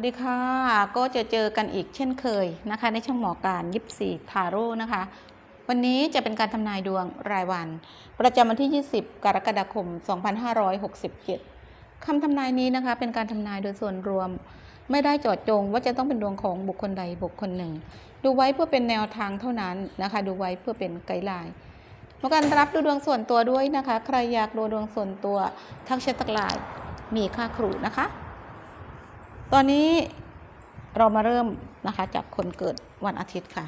วัสดีค่ะ ก็จะเจอกันอีกเช่นเคยนะคะ ในช่องหมอการยิปซีทาโร่นะคะ วันนี้จะเป็นการทำนายดวงรายวัน ประจำวันที่ 20 กรกฎาคม 2567คำทำนายนี้นะคะ เป็นการทำนายโดยส่วนรวม ไม่ได้เจาะจงว่าจะต้องเป็นดวงของบุคคลใดบุคคลหนึ่ง ดูไว้เพื่อเป็นแนวทางเท่านั้นนะคะ ดูไว้เพื่อเป็นไกด์ไลน์มอการรับดูดวงส่วนตัวด้วยนะคะ ใครอยากดูดวงส่วนตัวทักแชททักไลน์มีค่าครูนะคะ ตอนนี้เรามาเริ่มนะคะจากคนเกิดวันอาทิตย์ค่ะ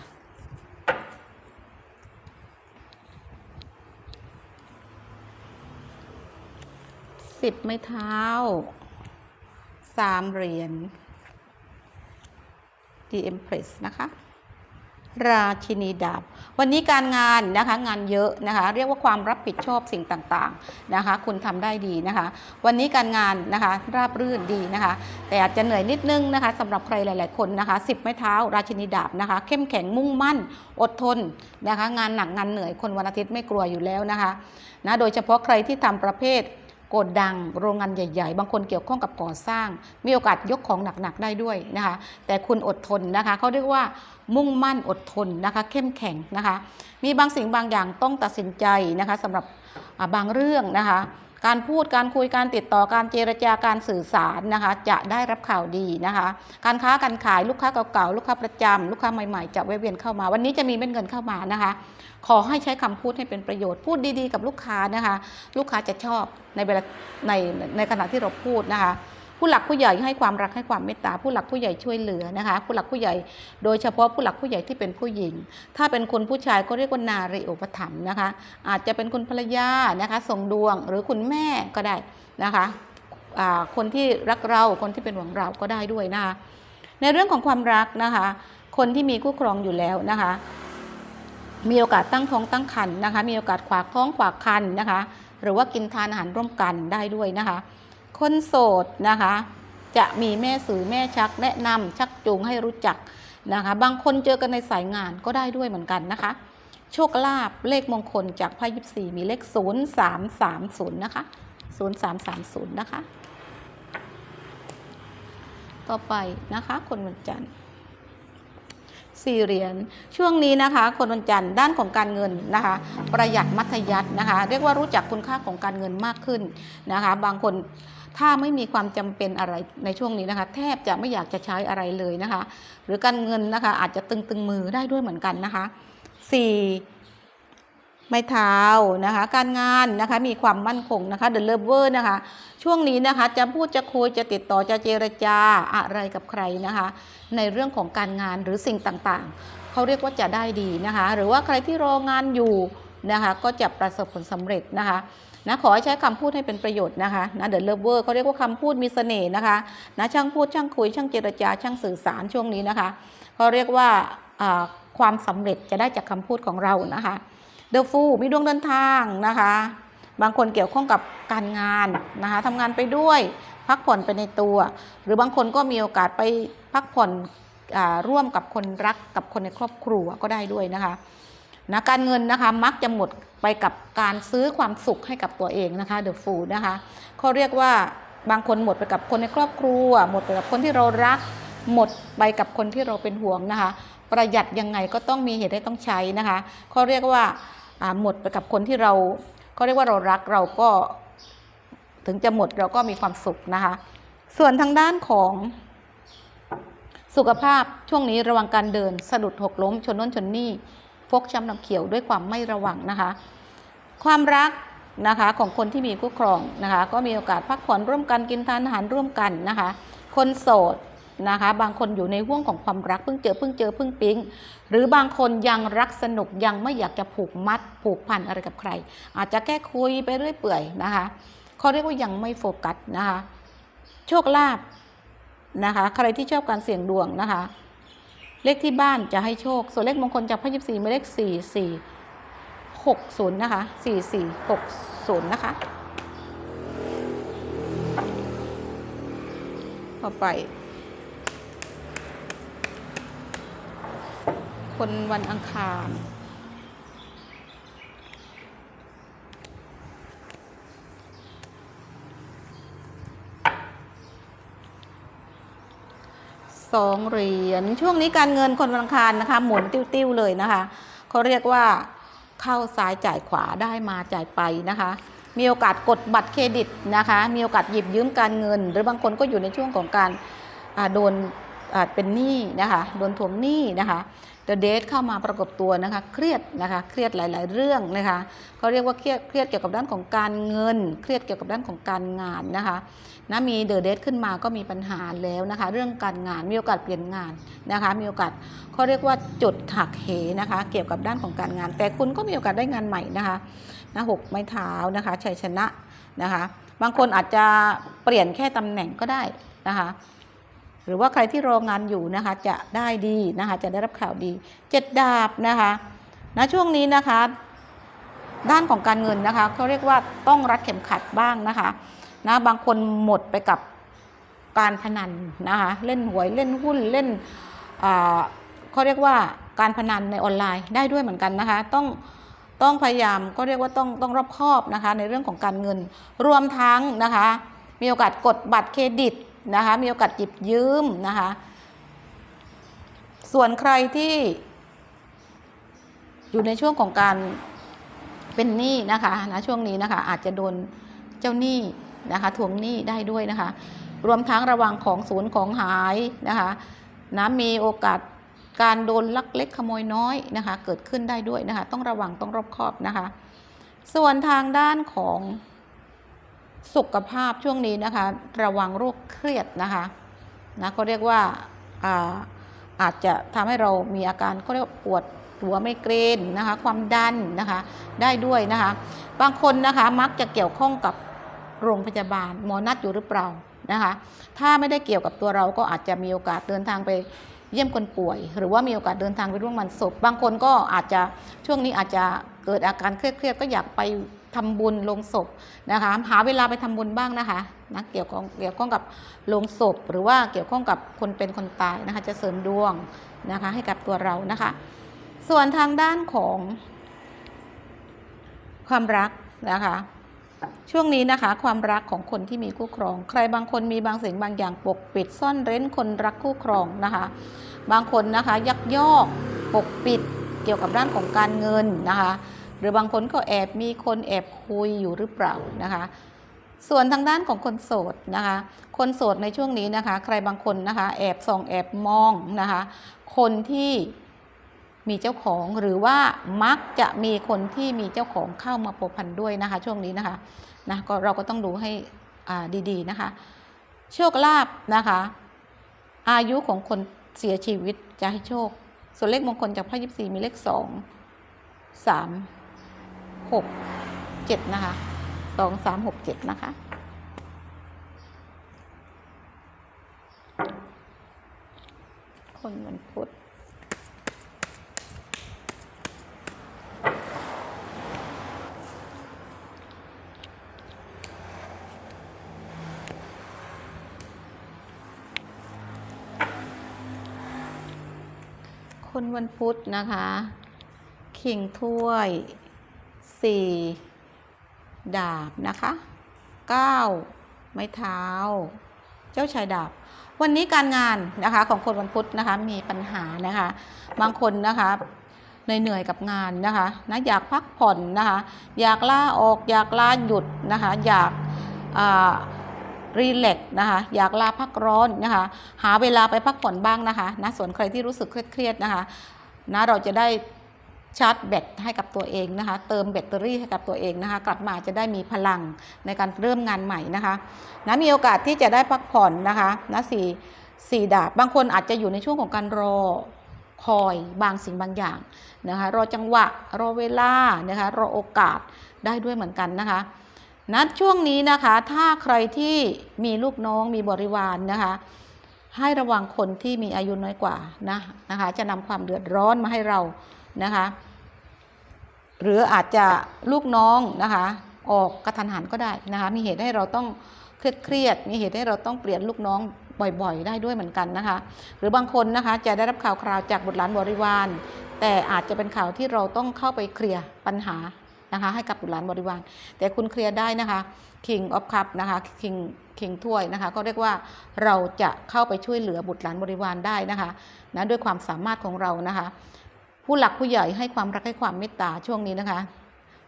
สิบไม้เท้า สามเหรียญ The Empress นะคะ ราชินีดาบ วันนี้การงานนะคะงานเยอะนะคะเรียกว่าความรับผิดชอบสิ่งต่างๆนะคะ คุณทำได้ดีนะคะ วันนี้การงานนะคะราบรื่นดีนะคะ แต่อาจจะเหนื่อยนิดนึงนะคะสำหรับใครหลาย ๆ คนนะคะสิบไม้เท้า ราชินีดาบนะคะ เข้มแข็งมุ่งมั่น อดทนนะคะ งานหนักงานเหนื่อยคนวันอาทิตย์ไม่กลัวอยู่แล้วนะคะนะโดยเฉพาะใครที่ทำประเภท โกดดังโรงงานใหญ่ ๆ บางคนเกี่ยวข้องกับก่อสร้าง มีโอกาสยกของหนักๆได้ด้วยนะคะ แต่คุณอดทนนะคะเขาเรียกว่ามุ่งมั่นอดทนนะคะ เข้มแข็งนะคะ มีบางสิ่งบางอย่างต้องตัดสินใจนะคะสำหรับบางเรื่องนะคะ การพูดการคุยการติดต่อการเจรจาการสื่อสารนะคะ จะได้รับข่าวดีนะคะ การค้าการขายลูกค้าเก่าๆลูกค้าประจำลูกค้าใหม่ๆจะแวะเวียนเข้ามา วันนี้จะมีเม็ดเงินเข้ามานะคะ ขอให้ใช้คำพูดให้เป็นประโยชน์พูดดีๆ กับลูกค้านะคะ ลูกค้าจะชอบในเวลาในในขณะที่เราพูดนะคะ ผู้หลักผู้ใหญ่ให้ความรักให้ความเมตตาผู้หลักผู้ใหญ่ช่วยเหลือนะคะ ผู้หลักผู้ใหญ่ โดยเฉพาะผู้หลักผู้ใหญ่ที่เป็นผู้หญิง ถ้าเป็นคนผู้ชายก็เรียกว่านารีอุปถัมภ์นะคะ อาจจะเป็นคุณภรรยานะคะส่งดวงหรือคุณแม่ก็ได้นะคะคนที่รักเราคนที่เป็นห่วงเราก็ได้ด้วยนะคะในเรื่องของความรักนะคะ คนที่มีคู่ครองอยู่แล้วนะคะ มีโอกาสตั้งท้องตั้งครรภ์นะคะ มีโอกาสขวากท้องขวากครรภ์นะคะ หรือว่ากินทานอาหารร่วมกันได้ด้วยนะคะ คนโสดนะคะ จะมีแม่สื่อแม่ชักแนะนำชักจูงให้รู้จักนะคะ บางคนเจอกันในสายงานก็ได้ด้วยเหมือนกันนะคะ โชคลาภเลขมงคลจากไพ่ยิปซีมีเลข 0330 นะคะ 0330 นะคะ ต่อไปนะคะคนวันจันทร์สี่เหรียญช่วงนี้นะคะ คนวันจันทร์ด้านของการเงินนะคะ ประหยัดมัธยัตินะคะ เรียกว่ารู้จักคุณค่าของการเงินมากขึ้นนะคะ บางคน ถ้าไม่มีความจำเป็นอะไรในช่วงนี้นะคะ แทบจะไม่อยากจะใช้อะไรเลยนะคะ หรือการเงินนะคะอาจจะตึงตึงๆมือได้ด้วยเหมือนกันนะคะสี่ไม้เท้านะคะการงานนะคะมีความมั่นคงนะคะ The Lover นะคะช่วงนี้นะคะจะพูดจะคุยจะติดต่อจะเจรจาอะไรกับใครนะคะ ในเรื่องของการงานหรือสิ่งต่างๆ เขาเรียกว่าจะได้ดีนะคะ หรือว่าใครที่รองานอยู่นะคะก็จะประสบผลสำเร็จนะคะ นะขอให้ใช้คำพูดให้เป็นประโยชน์นะคะนะเด e เลิฟเวอร์เขาเรียกว่าคำพูดมีเสน่ห์นะคะนะช่างพูดช่างคุยช่างเจรจาช่างสื่อสารช่วงนี้นะคะเขาเรียกว่าความสำเร็จจะได้จากคำพูดของเรานะคะเดอะฟูมีดวงเดินทางนะคะ บางคนเกี่ยวข้องกับการงานนะคะทำงานไปด้วยพักผ่อนไปในตัว หรือบางคนก็มีโอกาสไปพักผ่อนอร่วมกับคนรักกับคนในครอบครัวก็ได้ด้วยนะคะนะการเงินนะคะมักจะหมด ไปกับการซื้อความสุขให้กับตัวเองนะคะเดอะฟูดนะคะเขาเรียกว่าบางคนหมดไปกับคนในครอบครัว หมดไปกับคนที่เรารัก หมดไปกับคนที่เราเป็นห่วงนะคะ ประหยัดยังไงก็ต้องมีเหตุให้ต้องใช้นะคะเขาเรียกว่าหมดไปกับคนที่เราเขาเรียกว่าเรารักเราก็ถึงจะหมดเราก็มีความสุขนะคะ ส่วนทางด้านของสุขภาพช่วงนี้ระวังการเดินสะดุดหกล้มชนน้นชนนี่ ฟกช้ำน้ำเขียวด้วยความไม่ระวังนะคะ ความรักนะคะของคนที่มีคู่ครองนะคะก็มีโอกาสพักผ่อนร่วมกันกินทานอาหารร่วมกันนะคะ คนโสดนะคะบางคนอยู่ในห่วงของความรักเพิ่งเจอเพิ่งเจอเพิ่งปิ๊ง หรือบางคนยังรักสนุกยังไม่อยากจะผูกมัดผูกพันอะไรกับใคร อาจจะแค่คุยไปเรื่อยเปื่อยนะคะเขาเรียกว่ายังไม่โฟกัสนะคะ โชคลาภนะคะ ใครที่ชอบการเสี่ยงดวงนะคะ เลขที่บ้านจะให้โชค ส่วนเลขมงคลจากพระยิบสี่มาเลขสี่สี่หกศูนย์นะคะสี่สี่หกศูนย์นะคะ ต่อไป คนวันอังคาร สองเหรียญช่วงนี้การเงินคนวันอังคารนะคะ หมุนติ้วๆเลยนะคะเขาเรียกว่าเข้าซ้ายจ่ายขวาได้มาจ่ายไปนะคะ มีโอกาสกดบัตรเครดิตนะคะ มีโอกาสหยิบยืมการเงิน หรือบางคนก็อยู่ในช่วงของการโดนเป็นหนี้นะคะโดนทวงหนี้นะคะ เดดทเข้ามาประกบตัวนะคะเครียดนะคะเครียดหลาย ๆ เรื่องนะคะเขาเรียกว่าเครียดเครียดเกี่ยวกับด้านของการเงิน เครียดเกี่ยวกับด้านของการงานนะคะนะมีเดอะเดทขึ้นมาก็มีปัญหาแล้วนะคะ เรื่องการงานมีโอกาสเปลี่ยนงานนะคะมีโอกาสเขาเรียกว่าจุดหักเหนะคะ เกี่ยวกับด้านของการงาน แต่คุณก็มีโอกาสได้งานใหม่นะคะนะหกไม้เท้านะคะชัยชนะนะคะ บางคนอาจจะเปลี่ยนแค่ตำแหน่งก็ได้นะคะ หรือว่าใครที่รองานอยู่นะคะจะได้ดีนะคะจะได้รับข่าวดีเจ็ดดาบนะคะนะช่วงนี้นะคะ ด้านของการเงินนะคะเขาเรียกว่าต้องรัดเข็มขัดบ้างนะคะนะบางคนหมดไปกับการพนันนะคะเล่นหวยเล่นหุ้นเล่นเขาเรียกว่าการพนันในออนไลน์ได้ด้วยเหมือนกันนะคะ ต้องต้องพยายามก็เรียกว่าต้องต้องรอบคอบนะคะในเรื่องของการเงิน รวมทั้งนะคะ มีโอกาสกดบัตรเครดิต นะคะ มีโอกาสหยิบยืมนะคะ ส่วนใครที่ อยู่ในช่วงของการเป็นหนี้นะคะนะช่วงนี้นะคะ อาจจะโดนเจ้าหนี้นะคะทวงหนี้ได้ด้วยนะคะ รวมทั้งระวังของศูนย์ของหายนะคะนะมีโอกาสการโดนลักเล็กขโมยน้อยนะคะ เกิดขึ้นได้ด้วยนะคะ ต้องระวังต้องรอบคอบนะคะ ส่วนทางด้านของ สุขภาพช่วงนี้นะคะ ระวังโรคเครียดนะคะนะเขาเรียกว่าอาอาจจะทำให้เรามีอาการเขาเรียกปวดหัวไมเกรนนะคะ ความดันนะคะ ได้ด้วยนะคะ บางคนนะคะมักจะเกี่ยวข้องกับโรงพยาบาล หมอนัดอยู่หรือเปล่านะคะ ถ้าไม่ได้เกี่ยวกับตัวเราก็อาจจะมีโอกาสเดินทางไปเยี่ยมคนป่วย หรือว่ามีโอกาสเดินทางไปร่วมงานศพบางคนก็อาจจะช่วงนี้อาจจะเกิดอาการเครียดๆก็อยากไป ทำบุญลงศพนะคะหาเวลาไปทำบุญบ้างนะคะนะเกี่ยวข้องเกี่ยวข้องกับลงศพ หรือว่าเกี่ยวข้องกับคนเป็นคนตายนะคะจะเสริมดวงนะคะให้กับตัวเรานะคะ ส่วนทางด้านของความรักนะคะช่วงนี้นะคะความรักของคนที่มีคู่ครอง ใครบางคนมีบางสิ่งบางอย่างปกปิดซ่อนเร้นคนรักคู่ครองนะคะ บางคนนะคะยักยอกปกปิดเกี่ยวกับด้านของการเงินนะคะ หรือบางคนก็แอบมีคนแอบคุยอยู่หรือเปล่านะคะ ส่วนทางด้านของคนโสดนะคะ คนโสดในช่วงนี้นะคะ ใครบางคนนะคะ แอบส่องแอบมองนะคะ คนที่มีเจ้าของหรือว่ามักจะมีคนที่มีเจ้าของเข้ามาพัวพันด้วยนะคะ ช่วงนี้นะคะนะก็เราก็ต้องดูให้ดีๆนะคะ โชคลาภนะคะ อายุของคนเสียชีวิตจะให้โชค ส่วนเลขมงคลจากพระยิบสี่มีเลขสองสาม หกเจ็ดนะคะสองสามหกเจ็ดนะคะคนวันพุธคนวันพุธนะคะคิงถ้วย สี่ดาบนะคะเก้าไม้เท้า เจ้าชายดาบ วันนี้การงานนะคะของคนวันพุธนะคะมีปัญหานะคะ บางคนนะคะเหนื่อยๆกับงานนะคะนะอยากพักผ่อนนะคะ อยากลาออกอยากลาหยุดนะคะ อยากรีแลกนะคะ อยากลาพักร้อนนะคะ หาเวลาไปพักผ่อนบ้างนะคะนะส่วนใครที่รู้สึกเครียดๆนะคะนะเราจะได้ ชาร์จแบตให้กับตัวเองนะคะ เติมแบตเตอรี่ให้กับตัวเองนะคะ กลับมาจะได้มีพลังในการเริ่มงานใหม่นะคะนะมีโอกาสที่จะได้พักผ่อนนะคะนะสี่สี่ดาบบางคนอาจจะอยู่ในช่วงของการรอคอยบางสิ่งบางอย่างนะคะ รอจังหวะ รอเวลานะคะ รอโอกาสได้ด้วยเหมือนกันนะคะนะช่วงนี้นะคะ ถ้าใครที่มีลูกน้องมีบริวารนนะคะ ให้ระวังคนที่มีอายุน้อยกว่านะนะคะ จะนำความเดือดร้อนมาให้เรา นะคะ หรืออาจจะลูกน้องนะคะ ออกกระทันหันก็ได้นะคะ มีเหตุให้เราต้องเครียดเครียด มีเหตุให้เราต้องเปลี่ยนลูกน้องบ่อยๆ ได้ด้วยเหมือนกันนะคะ หรือบางคนนะคะจะได้รับข่าวคราวจากบุตรหลานบริวาร แต่อาจจะเป็นข่าวที่เราต้องเข้าไปเคลียร์ปัญหานะคะให้กับบุตรหลานบริวาร แต่คุณเคลียร์ได้นะคะ King of Cup นะคะ King King ถ้วยนะคะ ก็เรียกว่าเราจะเข้าไปช่วยเหลือบุตรหลานบริวารได้นะคะนะด้วยความสามารถของเรานะคะ ผู้หลักผู้ใหญ่ให้ความรักให้ความเมตตาช่วงนี้นะคะ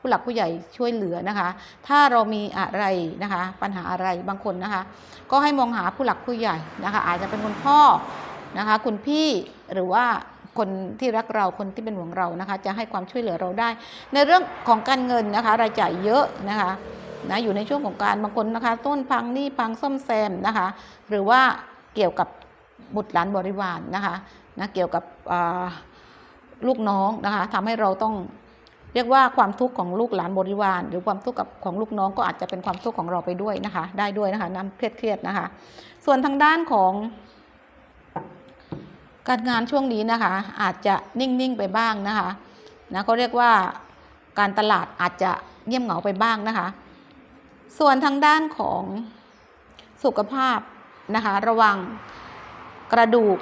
ผู้หลักผู้ใหญ่ช่วยเหลือนะคะ ถ้าเรามีอะไรนะคะ ปัญหาอะไรบางคนนะคะ ก็ให้มองหาผู้หลักผู้ใหญ่นะคะ อาจจะเป็นคุณพ่อนะคะ คุณพี่หรือว่าคนที่รักเราคนที่เป็นห่วงเรานะคะ จะให้ความช่วยเหลือเราได้ ในเรื่องของการเงินนะคะ รายจ่ายเยอะนะคะนะอยู่ในช่วงของการบางคนนะคะ ต้นพังนี้พังซ่อมแซมนะคะ หรือว่าเกี่ยวกับบุตรหลานบริวารนะคะนะเกี่ยวกับอ่า ลูกน้องนะคะทำให้เราต้องเรียกว่าความทุกข์ของลูกหลานบริวาร หรือความทุกข์กับของลูกน้องก็อาจจะเป็นความทุกข์ของเราไปด้วยนะคะ ได้ด้วยนะคะน้ำเครียดๆนะคะ ส่วนทางด้านของการงานช่วงนี้นะคะ อาจจะนิ่ง ๆ ไปบ้างนะคะนะเขาเรียกว่าการตลาดอาจจะเงียบเหงาไปบ้างนะคะ ส่วนทางด้านของสุขภาพนะคะ ระวังกระดูก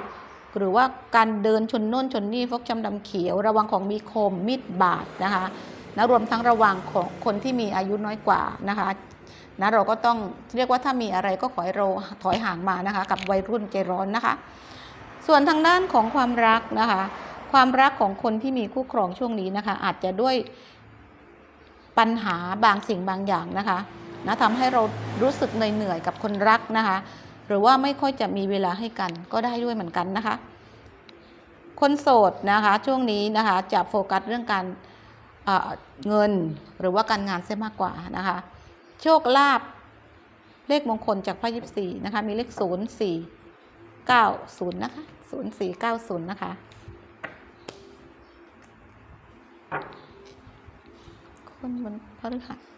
หรือว่าการเดินชนโน่นชนนี่ฟกช้ำดำเขียว ระวังของมีคมมีดบาดนะคะนะรวมทั้งระวังของคนที่มีอายุน้อยกว่านะคะนะเราก็ต้องเรียกว่าถ้ามีอะไรก็ขอให้เราถอยห่างมานะคะ กับวัยรุ่นใจร้อนนะคะ ส่วนทางด้านของความรักนะคะ ความรักของคนที่มีคู่ครองช่วงนี้นะคะ อาจจะด้วยปัญหาบางสิ่งบางอย่างนะคะนะทำให้เรารู้สึกเหนื่อยๆกับคนรักนะคะ หรือว่าไม่ค่อยจะมีเวลาให้กันก็ได้ด้วยเหมือนกันนะคะ คนโสดนะคะช่วงนี้นะคะจะโฟกัสเรื่องการเเงินหรือว่าการงานเสียมากกว่านะคะ โชคลาภเลขมงคลจากพระยิบสี่นะคะมีเลขศูนย์สี่เก้าศูนย์นะคะศูนย์สี่เก้าศูนย์นะคะคนบนพฤหัส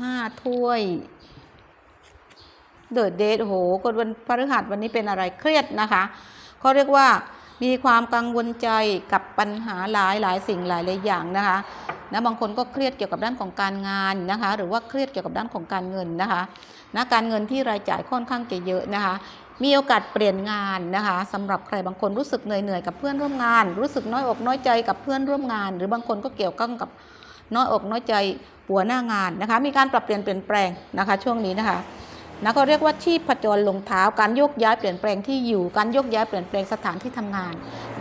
ห้าถ้วยเดอะเดทโหคนวันพฤหัสวันนี้เป็นอะไรเครียดนะคะเขาเรียกว่ามีความกังวลใจกับปัญหาหลายหลายสิ่งหลายหลายอย่างนะคะนะบางคนก็เครียดเกี่ยวกับด้านของการงานนะคะ หรือว่าเครียดเกี่ยวกับด้านของการเงินนะคะนะการเงินที่รายจ่ายค่อนข้างจะเยอะนะคะ มีโอกาสเปลี่ยนงานนะคะสำหรับใครบางคนรู้สึกเหนื่อยๆกับเพื่อนร่วมงาน รู้สึกน้อยอกน้อยใจกับเพื่อนร่วมงาน หรือบางคนก็เกี่ยวข้องกับ น้อยอกน้อยใจหัวหน้างานนะคะ มีการปรับเปลี่ยนเปลี่ยนแปลงนะคะ ช่วงนี้นะคะนะก็เรียกว่าชีพจรลงเท้าการโยกย้ายเปลี่ยนแปลงที่อยู่การโยกย้ายเปลี่ยนแปลงสถานที่ทำงาน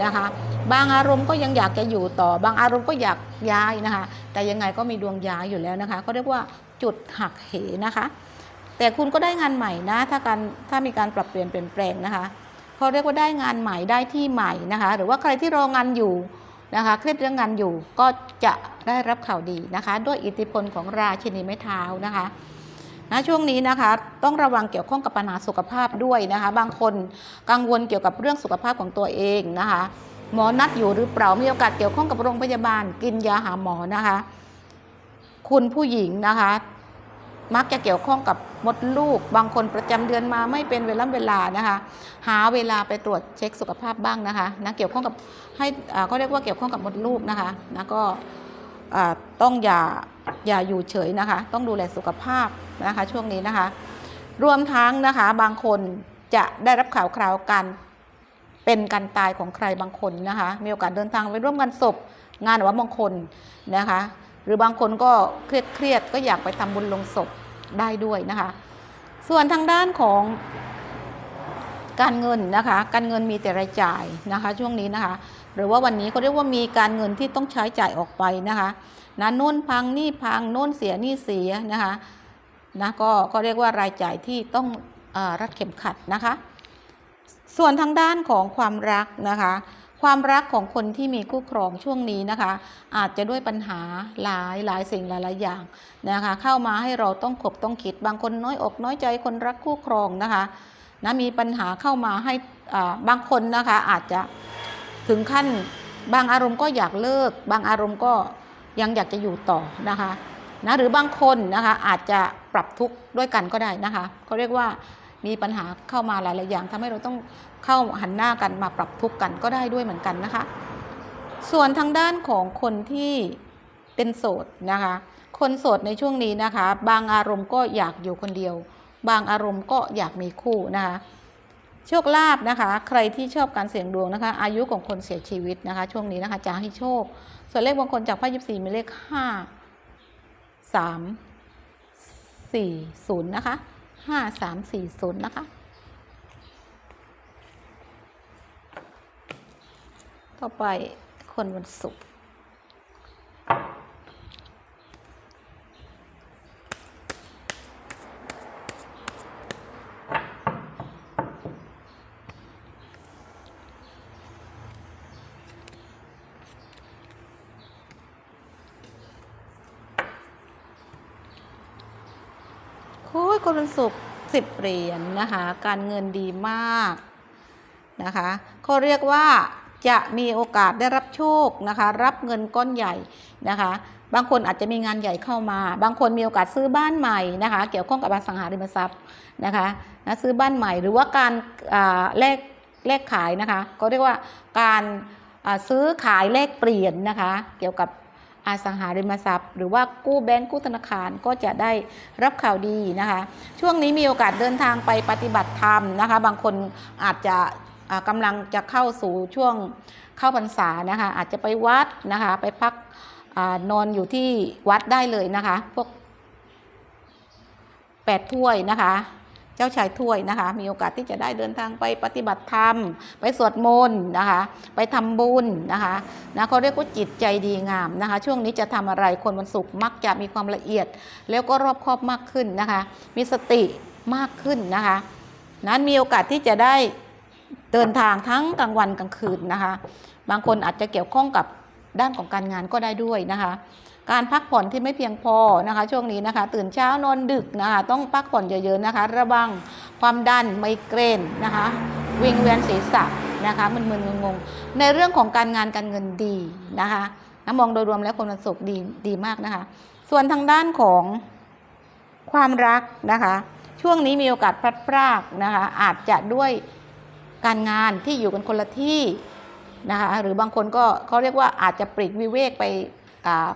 นะคะ บางอารมณ์ก็ยังอยากจะอยู่ต่อ บางอารมณ์ก็อยากย้ายนะคะ แต่ยังไงก็มีดวงย้ายอยู่แล้วนะคะเขาเรียกว่าจุดหักเหนะคะ แต่คุณก็ได้งานใหม่นะถ้าการถ้ามีการปรับเปลี่ยนเปลี่ยนแปลงนะคะเขาเรียกว่าได้งานใหม่ได้ที่ใหม่นะคะ หรือว่าใครที่รองานอยู่ นะคะเครียดเรื่องงานอยู่ก็จะได้รับข่าวดีนะคะ ด้วยอิทธิพลของราชินีไม้เท้านะคะนะช่วงนี้นะคะต้องระวังเกี่ยวข้องกับปัญหาสุขภาพด้วยนะคะ บางคนกังวลเกี่ยวกับเรื่องสุขภาพของตัวเองนะคะ หมอนัดอยู่หรือเปล่ามีโอกาสเกี่ยวข้องกับโรงพยาบาล กินยาหาหมอนะคะ คุณผู้หญิงนะคะ มักจะเกี่ยวข้องกับมดลูก บางคนประจำเดือนมาไม่เป็นเวลาเวลานะคะ หาเวลาไปตรวจเช็คสุขภาพบ้างนะคะนะเกี่ยวข้องกับให้อ่าเขาเรียกว่าเกี่ยวข้องกับมดลูกนะคะนะก็อ่าต้องอย่าอย่าอยู่เฉยนะคะ ต้องดูแลสุขภาพนะคะช่วงนี้นะคะ รวมทั้งนะคะบางคนจะได้รับข่าวคราวการเป็นการตายของใครบางคนนะคะ มีโอกาสเดินทางไปร่วมงานศพงานว่ามงคลนะคะ หรือบางคนก็เครียดเครียดก็อยากไปทำบุญลงศพได้ด้วยนะคะ ส่วนทางด้านของการเงินนะคะ การเงินมีแต่รายจ่ายนะคะ ช่วงนี้นะคะ หรือว่าวันนี้เขาเรียกว่ามีการเงินที่ต้องใช้จ่ายออกไปนะคะนะโน่นพังนี่พังโน่นเสียนี่เสียนะคะนะก็ก็เรียกว่ารายจ่ายที่ต้องอรัดเข็มขัดนะคะ ส่วนทางด้านของความรักนะคะ ความรักของคนที่มีคู่ครองช่วงนี้นะคะ อาจจะด้วยปัญหาหลายหลายสิ่งหลายหลายอย่างนะคะ เข้ามาให้เราต้องขบต้องคิดบางคนน้อยอกน้อยใจคนรักคู่ครองนะคะนะมีปัญหาเข้ามาให้บางคนนะคะอาจจะถึงขั้นบางอารมณ์ก็อยากเลิก บางอารมณ์ก็ยังอยากจะอยู่ต่อนะคะนะหรือบางคนนะคะอาจจะปรับทุกข์ด้วยกันก็ได้นะคะเขาเรียกว่ามีปัญหาเข้ามาหลาย ๆ อย่างทำให้เราต้อง เข้าหันหน้ากันมาปรับทุกข์กันก็ได้ด้วยเหมือนกันนะคะ ส่วนทางด้านของคนที่เป็นโสดนะคะ คนโสดในช่วงนี้นะคะ บางอารมณ์ก็อยากอยู่คนเดียว บางอารมณ์ก็อยากมีคู่นะคะโชคลาภนะคะ ใครที่ชอบการเสี่ยงดวงนะคะ อายุของคนเสียชีวิตนะคะ ช่วงนี้นะคะจะให้โชค ส่วนเลขมงคลจากไพ่ยิบสี่มีเลขห้าสามสี่ศูนย์นะคะห้าสามสี่ศูนย์นะคะ ต่อไปคนวันศุกร์โอ้ยคนวันศุกร์สิบเหรียญนะคะ การเงินดีมากนะคะเขาเรียกว่า จะมีโอกาสได้รับโชคนะคะ รับเงินก้อนใหญ่นะคะ บางคนอาจจะมีงานใหญ่เข้ามา บางคนมีโอกาสซื้อบ้านใหม่นะคะ เกี่ยวข้องกับอสังหาริมทรัพย์นะคะนะซื้อบ้านใหม่หรือว่าการแลกแลกขายนะคะก็เรียกว่าการซื้อขายแลกเปลี่ยนนะคะ เกี่ยวกับอสังหาริมทรัพย์ หรือว่ากู้แบงก์กู้ธนาคารก็จะได้รับข่าวดีนะคะ ช่วงนี้มีโอกาสเดินทางไปปฏิบัติธรรมนะคะ บางคนอาจจะ อ่ากำลังจะเข้าสู่ช่วงเข้าพรรษานะคะ อาจจะไปวัดนะคะ ไปพักอนอนอยู่ที่วัดได้เลยนะคะ พวกแปดถ้วยนะคะ เจ้าชายถ้วยนะคะ มีโอกาสที่จะได้เดินทางไปปฏิบัติธรรม ไปสวดมนต์นะคะ ไปทำบุญนะคะนะเขาเรียกว่าจิตใจดีงามนะคะ ช่วงนี้จะทำอะไรคนวันศุกร์มักจะมีความละเอียด แล้วก็รอบคอบมากขึ้นนะคะ มีสติมากขึ้นนะคะ นั้นมีโอกาสที่จะได้ เดินทางทั้งกลางวันกลางคืนนะคะ บางคนอาจจะเกี่ยวข้องกับด้านของการงานก็ได้ด้วยนะคะ การพักผ่อนที่ไม่เพียงพอนะคะ ช่วงนี้นะคะ ตื่นเช้านอนดึกนะคะ ต้องพักผ่อนเยอะๆนะคะ ระวังความดันไมเกรนนะคะวิงเวียนศีรษะนะคะมึนๆงงๆในเรื่องของการงานการเงินดีนะคะนะมองโดยรวมแล้วคนวันศุกร์ดีดีมากนะคะ ส่วนทางด้านของความรักนะคะ ช่วงนี้มีโอกาสพลัดพรากนะคะ อาจจะด้วย การงานที่อยู่กันคนละที่นะคะหรือบางคนก็เขาเรียกว่าอาจจะปลีกวิเวกไป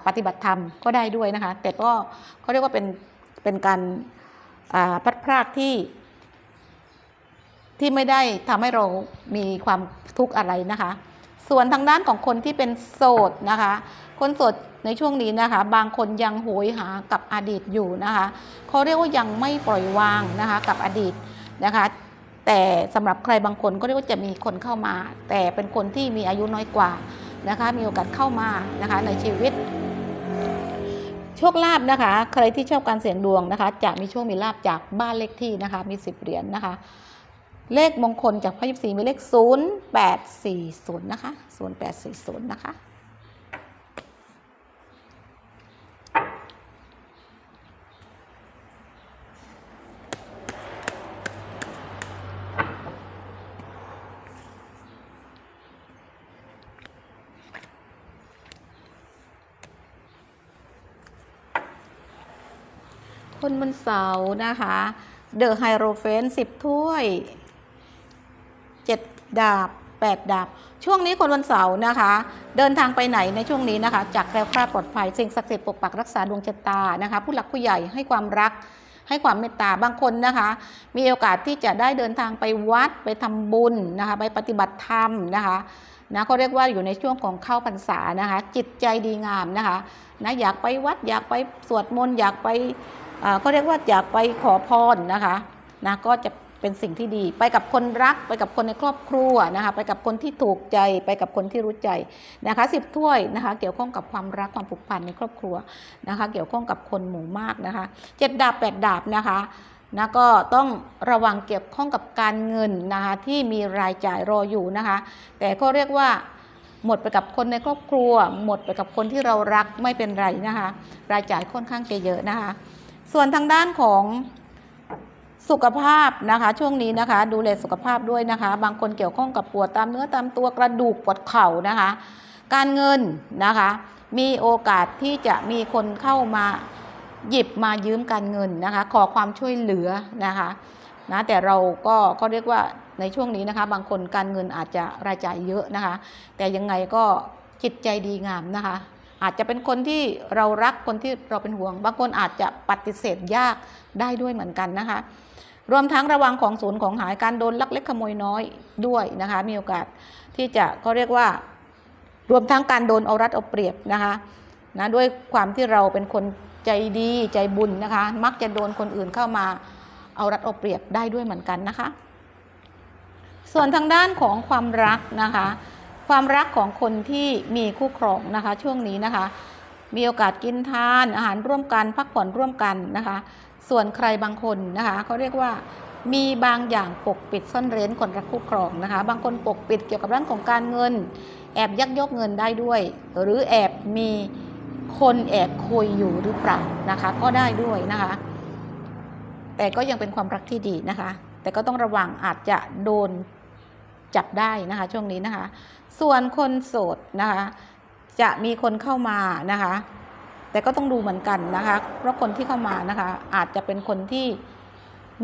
ปฏิบัติธรรมก็ได้ด้วยนะคะ แต่ก็เขาเรียกว่าเป็นเป็นการพัดพรากที่ที่ไม่ได้ทำให้เรามีความทุกข์อะไรนะคะ ส่วนทางด้านของคนที่เป็นโสดนะคะ คนโสดในช่วงนี้นะคะ บางคนยังโหยหากับอดีตอยู่นะคะเขาเรียกว่ายังไม่ปล่อยวางนะคะกับอดีตนะคะ แต่สำหรับใครบางคนก็เรียกว่าจะมีคนเข้ามา แต่เป็นคนที่มีอายุน้อยกว่านะคะมีโอกาสเข้ามานะคะในชีวิต โชคลาภนะคะ ใครที่ชอบการเสี่ยงดวงนะคะ จะมีโชคมีลาภจากบ้านเลขที่นะคะ มีสิบเหรียญนะคะ เลขมงคลจากพระยิบสีมีเลข0840นะคะ0840นะคะ คนวันเสาร์นะคะ เดอะไฮโรเฟนสิบถ้วยเจ็ดดาบแปดดาบ ช่วงนี้คนวันเสาร์นะคะ เดินทางไปไหนในช่วงนี้นะคะ จากแคล้วคลาดปลอดภัยสิ่งศักดิ์สิทธิ์ปกปักรักษาดวงชะตานะคะ ผู้หลักผู้ใหญ่ให้ความรักให้ความเมตตาบางคนนะคะ มีโอกาสที่จะได้เดินทางไปวัดไปทำบุญนะคะไปปฏิบัติธรรมนะคะนะเขาเรียกว่าอยู่ในช่วงของเข้าพรรษานะคะ จิตใจดีงามนะคะนะอยากไปวัดอยากไปสวดมนต์อยากไป ก็เรียกว่าอยากไปขอพรนะคะนะก็จะเป็นสิ่งที่ดีไปกับคนรักไปกับคนในครอบครัวนะคะไปกับคนที่ถูกใจไปกับคนที่รู้ใจนะคะสิบถ้วยนะคะเกี่ยวข้องกับความรักความผูกพันในครอบครัวนะคะเกี่ยวข้องกับคนหมู่มากนะคะเจ็ดดาบแปดดาบนะคะนะก็ต้องระวังเกี่ยวข้องกับการเงินนะคะที่มีรายจ่ายรออยู่นะคะแต่ก็เรียกว่าหมดไปกับคนในครอบครัว หมดไปกับคนที่เรารักไม่เป็นไรนะคะรายจ่ายค่อนข้างจะเยอะนะคะ ส่วนทางด้านของสุขภาพนะคะ ช่วงนี้นะคะ ดูแลสุขภาพด้วยนะคะ บางคนเกี่ยวข้องกับปวดตามเนื้อตามตัวกระดูกปวดเข่านะคะ การเงินนะคะ มีโอกาสที่จะมีคนเข้ามาหยิบมายืมการเงินนะคะ ขอความช่วยเหลือนะคะนะแต่เราก็ก็เรียกว่าในช่วงนี้นะคะ บางคนการเงินอาจจะรายจ่ายเยอะนะคะ แต่ยังไงก็จิตใจดีงามนะคะ อาจจะเป็นคนที่เรารักคนที่เราเป็นห่วง บางคนอาจจะปฏิเสธยากได้ด้วยเหมือนกันนะคะ รวมทั้งระวังของศูนย์ของหายการโดนลักเล็กขโมยน้อยด้วยนะคะ มีโอกาสที่จะก็เรียกว่า รวมทั้งการโดนเอารัดเอาเปรียบนะคะนะด้วยความที่เราเป็นคนใจดีใจบุญนะคะ มักจะโดนคนอื่นเข้ามาเอารัดเอาเปรียบได้ด้วยเหมือนกันนะคะ ส่วนทางด้านของความรักนะคะ ความรักของคนที่มีคู่ครองนะคะ ช่วงนี้นะคะ มีโอกาสกินทานอาหารร่วมกันพักผ่อนร่วมกันนะคะ ส่วนใครบางคนนะคะเขาเรียกว่ามีบางอย่างปกปิดซ่อนเร้นคนรักคู่ครองนะคะ บางคนปกปิดเกี่ยวกับเรื่องของการเงิน แอบยักยกเงินได้ด้วย หรือแอบมีคนแอบคุยอยู่หรือเปล่านะคะ ก็ได้ด้วยนะคะ แต่ก็ยังเป็นความรักที่ดีนะคะ แต่ก็ต้องระวังอาจจะโดนจับได้นะคะ ช่วงนี้นะคะ ส่วนคนโสดนะคะ จะมีคนเข้ามานะคะ แต่ก็ต้องดูเหมือนกันนะคะ เพราะคนที่เข้ามานะคะ อาจจะเป็นคนที่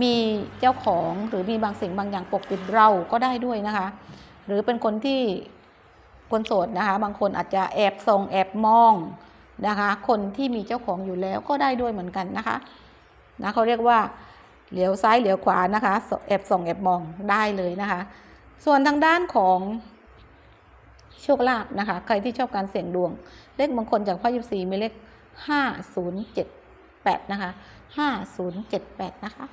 มีเจ้าของหรือมีบางสิ่งบางอย่างปกปิดเราก็ได้ด้วยนะคะ หรือเป็นคนที่คนโสดนะคะ บางคนอาจจะแอบส่องแอบมองนะคะ คนที่มีเจ้าของอยู่แล้วก็ได้ด้วยเหมือนกันนะคะนะเขาเรียกว่าเหลียวซ้ายเหลียวขวานะคะ แอบส่องแอบมองได้เลยนะคะ ส่วนทางด้านของ โชคลาภนะคะ ใครที่ชอบการเสี่ยงดวง เลขมงคลจากพ่อยิบสีมีเลข5078นะคะ5078นะคะ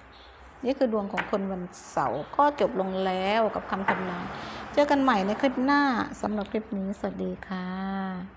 นี่คือดวงของคนวันเสาร์ก็จบลงแล้วกับคำทำนาย เจอกันใหม่ในคลิปหน้าสำหรับคลิปนี้ สวัสดีค่ะ